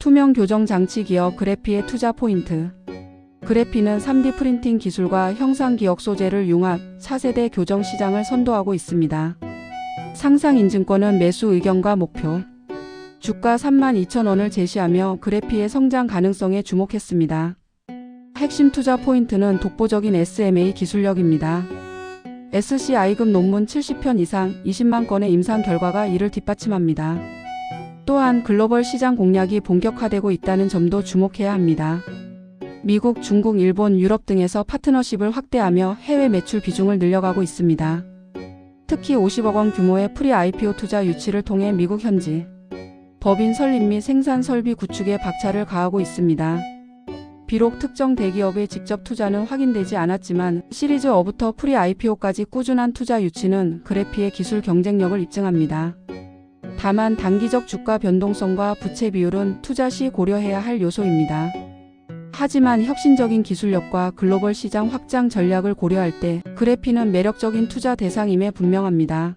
투명 교정 장치 기업 그래피의 투자 포인트. 그래피는 3D 프린팅 기술과 형상 기억 소재를 융합 차세대 교정 시장을 선도하고 있습니다. 상상 인증권은 매수 의견과 목표. 주가 32,000원을 제시하며 그래피의 성장 가능성에 주목했습니다. 핵심 투자 포인트는 독보적인 SMA 기술력입니다. SCI급 논문 70편 이상 20만 건의 임상 결과가 이를 뒷받침합니다. 또한 글로벌 시장 공략이 본격화되고 있다는 점도 주목해야 합니다. 미국, 중국, 일본, 유럽 등에서 파트너십을 확대하며 해외 매출 비중을 늘려가고 있습니다. 특히 50억 원 규모의 프리 IPO 투자 유치를 통해 미국 현지 법인 설립 및 생산 설비 구축에 박차를 가하고 있습니다. 비록 특정 대기업의 직접 투자는 확인되지 않았지만 시리즈 어부터 프리 IPO까지 꾸준한 투자 유치는 그래피의 기술 경쟁력을 입증합니다. 다만 단기적 주가 변동성과 부채 비율은 투자 시 고려해야 할 요소입니다. 하지만 혁신적인 기술력과 글로벌 시장 확장 전략을 고려할 때 그래피는 매력적인 투자 대상임에 분명합니다.